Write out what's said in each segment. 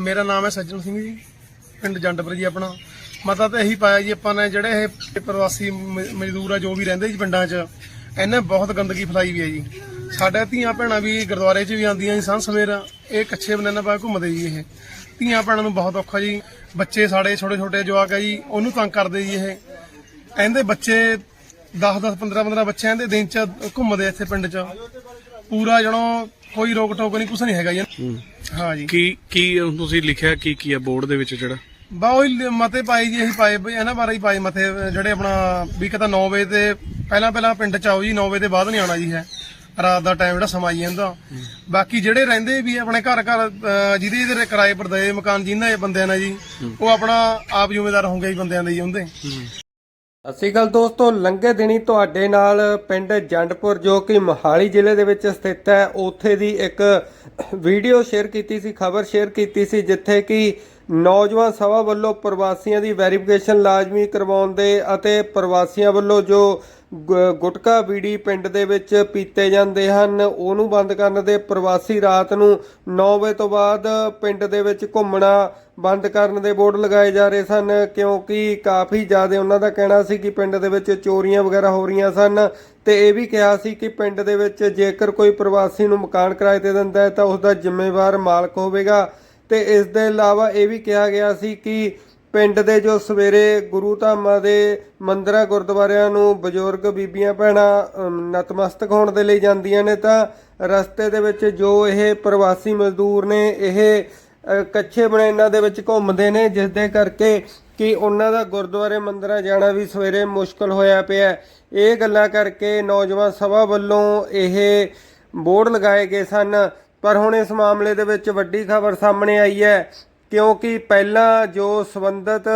ਮੇਰਾ ਨਾਮ ਹੈ ਸੱਜਣ ਸਿੰਘ ਜੀ, ਪਿੰਡ ਜੰਡਪੁਰ ਜੀ ਆਪਣਾ। ਮਤਾ ਤਾਂ ਇਹੀ ਪਾਇਆ ਜੀ, ਆਪਾਂ ਨੇ ਜਿਹੜੇ ਇਹ ਪ੍ਰਵਾਸੀ ਮਜ਼ਦੂਰ ਆ, ਜੋ ਵੀ ਰਹਿੰਦੇ ਜੀ ਪਿੰਡਾਂ 'ਚ, ਇਹਨੇ ਬਹੁਤ ਗੰਦਗੀ ਫੈਲਾਈ ਵੀ ਹੈ ਜੀ। ਸਾਡੇ ਧੀਆਂ ਭੈਣਾਂ ਵੀ ਗੁਰਦੁਆਰੇ 'ਚ ਵੀ ਆਉਂਦੀਆਂ ਜੀ, ਸਾਂਝ ਸਵੇਰ, ਇਹ ਕੱਛੇ ਬਨਾਨਾ ਪਾ ਘੁੰਮਦੇ ਜੀ ਇਹ। ਧੀਆਂ ਭੈਣਾਂ ਨੂੰ ਬਹੁਤ ਔਖਾ ਜੀ, ਬੱਚੇ ਸਾਡੇ ਛੋਟੇ ਛੋਟੇ ਜਵਾਕ ਆ ਜੀ, ਉਹਨੂੰ ਤੰਗ ਕਰਦੇ ਜੀ ਇਹ। ਇਹਦੇ ਬੱਚੇ 10 10 15 15 ਬੱਚਿਆਂ ਦੇ ਦਿਨ 'ਚ ਘੁੰਮਦੇ ਇੱਥੇ ਪਿੰਡ 'ਚ। ਪੂਰਾ ਜਣੋ ਕੋਈ ਰੋਕ ਟੋਕ ਨਹੀਂ ਕੁਛ ਨਹੀਂ ਹੈਗਾ ਜੀ। ਹਾਂ। ਜੀ। ਕੀ ਕੀ ਤੁਸੀਂ ਲਿਖਿਆ ਕੀ ਕੀ ਹੈ ਬੋਰਡ ਦੇ ਵਿੱਚ ਜਿਹੜਾ? ਬਾ ਉਹ ਮਤੇ ਪਾਏ ਜੀ ਅਸੀਂ ਪਾਏ ਬਈ ਇਹਨਾਂ ਬਾਰੇ ਹੀ ਪਾਏ ਮਤੇ ਜਿਹੜੇ ਆਪਣਾ ਵੀ ਕਿਤਾ 9 ਵਜੇ ਤੇ ਪਹਿਲਾਂ ਪਹਿਲਾਂ ਪਿੰਡ ਚ ਆਓ ਜੀ 9 ਵਜੇ ਦੇ ਬਾਅਦ ਨਹੀਂ ਆਉਣਾ ਜੀ ਹੈ। ਰਾਤ ਦਾ ਟਾਈਮ ਜਿਹੜਾ ਸਮਾਂ ਜੀ ਇਹਦਾ। ਬਾਕੀ ਜਿਹੜੇ ਰਹਿੰਦੇ ਵੀ ਆਪਣੇ ਘਰ ਘਰ ਜਿਹਦੇ ਜਿਹਦੇ ਕਿਰਾਏ ਪਰ ਦਏ ਮਕਾਨ ਜਿੰਨਾ ਇਹ ਬੰਦਿਆਂ ਨੇ ਜੀ ਉਹ ਆਪਣਾ ਆਪ ਜ਼ਿੰਮੇਦਾਰ ਹੋਣਗੇ ਜੀ ਬੰਦਿਆਂ ਦੇ ਜੀ ਉਹਦੇ। ਸਤਿ ਸ਼੍ਰੀ ਅਕਾਲ ਦੋਸਤੋ, ਲੰਘੇ ਦਿਨੀ ਤੁਹਾਡੇ ਨਾਲ ਪਿੰਡ ਜੰਡਪੁਰ, ਜੋ ਕਿ ਮੋਹਾਲੀ ਜ਼ਿਲ੍ਹੇ ਦੇ ਵਿੱਚ ਸਥਿਤ ਹੈ, ਉੱਥੇ ਦੀ ਇੱਕ ਵੀਡੀਓ ਸ਼ੇਅਰ ਕੀਤੀ ਸੀ, ਖਬਰ ਸ਼ੇਅਰ ਕੀਤੀ ਸੀ, ਜਿੱਥੇ ਕਿ ਨੌਜਵਾਨ ਸਭਾ ਵੱਲੋਂ ਪ੍ਰਵਾਸੀਆਂ ਦੀ ਵੈਰੀਫਿਕੇਸ਼ਨ ਲਾਜ਼ਮੀ ਕਰਵਾਉਣ ਦੇ ਅਤੇ ਪ੍ਰਵਾਸੀਆਂ ਵੱਲੋਂ ਜੋ ਗੁਟਕਾ ਬੀੜੀ ਪਿੰਡ ਦੇ ਵਿੱਚ ਪੀਤੇ ਜਾਂਦੇ ਹਨ। ਉਹਨੂੰ ਬੰਦ ਕਰਨ ਦੇ ਪ੍ਰਵਾਸੀ ਰਾਤ ਨੂੰ 9 ਵਜੇ ਤੋਂ ਬਾਅਦ ਪਿੰਡ ਦੇ ਵਿੱਚ ਘੁੰਮਣਾ ਬੰਦ ਕਰਨ ਦੇ ਬੋਰਡ ਲਗਾਏ ਜਾ ਰਹੇ ਸਨ, ਕਿਉਂਕਿ ਕਾਫੀ ਜ਼ਿਆਦਾ ਉਹਨਾਂ ਦਾ ਕਹਿਣਾ ਸੀ ਕਿ ਪਿੰਡ ਦੇ ਵਿੱਚ ਚੋਰੀਆਂ ਵਗੈਰਾ ਹੋ ਰਹੀਆਂ ਸਨ ਤੇ ਇਹ ਵੀ ਕਿਹਾ ਸੀ ਕਿ ਪਿੰਡ ਦੇ ਵਿੱਚ ਜੇਕਰ ਕੋਈ ਪ੍ਰਵਾਸੀ ਨੂੰ ਮਕਾਨ ਕਿਰਾਏ ਤੇ ਦਿੰਦਾ ਹੈ ਤਾਂ ਉਸ ਦਾ ਜ਼ਿੰਮੇਵਾਰ ਮਾਲਕ ਹੋਵੇਗਾ। ਤੇ ਇਸ ਦੇ ਇਲਾਵਾ ਇਹ ਵੀ ਕਿਹਾ ਗਿਆ ਸੀ ਕਿ ਪਿੰਡ ਦੇ ਜੋ ਸਵੇਰੇ ਗੁਰੂ ਧਾਮਾਂ ਦੇ ਮੰਦਰਾਂ ਗੁਰਦੁਆਰਿਆਂ ਨੂੰ ਬਜ਼ੁਰਗ ਬੀਬੀਆਂ ਭੈਣਾਂ ਨਤਮਸਤਕ ਹੋਣ ਦੇ ਲਈ ਜਾਂਦੀਆਂ ਨੇ ਤਾਂ ਰਸਤੇ ਦੇ ਵਿੱਚ ਜੋ ਇਹ ਪ੍ਰਵਾਸੀ ਮਜ਼ਦੂਰ ਨੇ, ਇਹ ਕੱਚੇ ਕੱਛੇ ਬਣਾਈਨਾਂ ਦੇ ਵਿੱਚ ਘੁੰਮਦੇ ਨੇ ਜਿਸ ਦੇ ਕਰਕੇ ਕਿ ਉਹਨਾਂ ਦਾ ਗੁਰਦੁਆਰੇ ਮੰਦਰਾਂ ਜਾਣਾ ਵੀ ਸਵੇਰੇ ਮੁਸ਼ਕਲ ਹੋਇਆ ਪਿਆ। ਇਹ ਗੱਲਾਂ ਕਰਕੇ ਨੌਜਵਾਨ ਸਭਾ ਵੱਲੋਂ ਇਹ ਬੋਰਡ ਲਗਾਏ ਗਏ ਸਨ, ਪਰ ਹੁਣ ਇਸ ਮਾਮਲੇ ਦੇ ਵਿੱਚ ਵੱਡੀ ਖਬਰ ਸਾਹਮਣੇ ਆਈ ਹੈ। ਕਿਉਂਕਿ ਪਹਿਲਾਂ ਜੋ ਸੰਬੰਧਿਤ